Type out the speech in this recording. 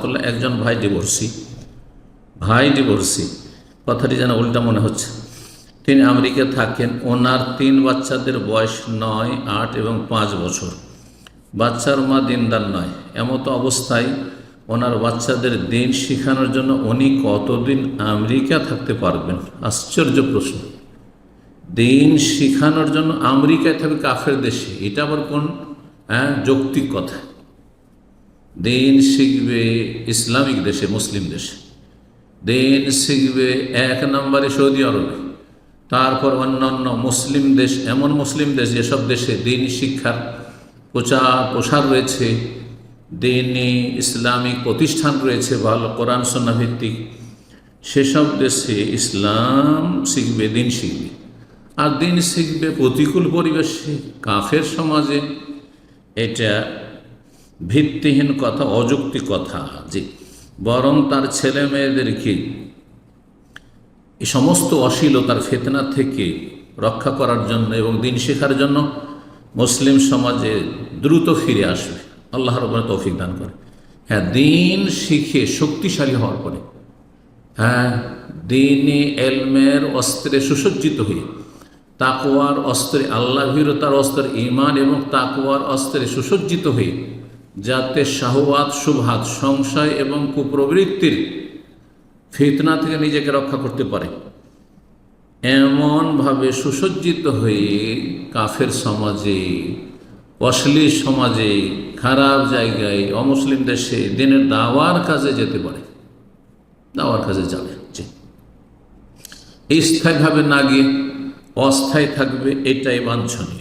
রহমতুল্লাহ একজন ভাই ডিভোর্সি ভাই ডিভোর্সি কথাটি যেন উল্টা মনে হচ্ছে। তিনি আমেরিকা থাকেন, ওনার তিন বাচ্চাদের বয়স নয়, আট এবং পাঁচ বছর। বাচ্চার মা দিনদার নয়, এমতো অবস্থায় ওনার বাচ্চাদের দিন শেখানোর জন্য উনি কতদিন আমেরিকা থাকতে পারবেন? আশ্চর্য প্রশ্ন। দিন শেখানোর জন্য আমেরিকায় থাকবে কাফের দেশে, এটা আবার কোন হ্যাঁ যৌক্তিক কথা। দিন শিখবে ইসলামিক দেশে, মুসলিম দেশে। দিন শিখবে এক নম্বরে সৌদি আরবে। তারপর অন্যান্য মুসলিম দেশ, এমন মুসলিম দেশ, যেসব দেশে দিন শিক্ষার প্রচার প্রসার রয়েছে, দিনই ইসলামিক প্রতিষ্ঠান রয়েছে, ভালো কোরআন সন্না ভিত্তিক, সেসব দেশে ইসলাম শিখবে, দিন শিখবে। আর দিন শিখবে প্রতিকূল পরিবেশে, কাফের সমাজে। এটা ভিত্তিহীন কথা অযৌক্তিক কথা যে বরং তার ছেলে মেয়েদেরকে এই সমস্ত অশ্লীলতার ফেতনা থেকে রক্ষা করার জন্য এবং দিন শেখার জন্য মুসলিম সমাজে দ্রুত ফিরে আসবে? আল্লাহর উপরে তৌফিক দান করে। হ্যাঁ দিন শিখে শক্তিশালী হওয়ার পরে হ্যাঁ দিনই এলমের অস্ত্রে সুসজ্জিত হয়ে, তাকওয়ার অস্ত্রে আল্লাহ ভীরতার অস্ত্রে ইমান এবং তাকওয়ার অস্ত্রে সুসজ্জিত হয়ে যাতে শাহওয়াত সুভাত সংশয় এবং কুপ্রবৃত্তির ফিতনা থেকে নিজেকে রক্ষা করতে পারে। এমনভাবে সুসজ্জিত হয়ে কাফের সমাজে, অশ্লীল সমাজে, খারাপ জায়গায়, অমুসলিম দেশে দিনের দাওয়ার কাজে যেতে পারে। দাওয়ার কাজে যাবে স্থায়ীভাবে না গিয়ে অস্থায়ী থাকবে, এটাই বাঞ্ছনীয়।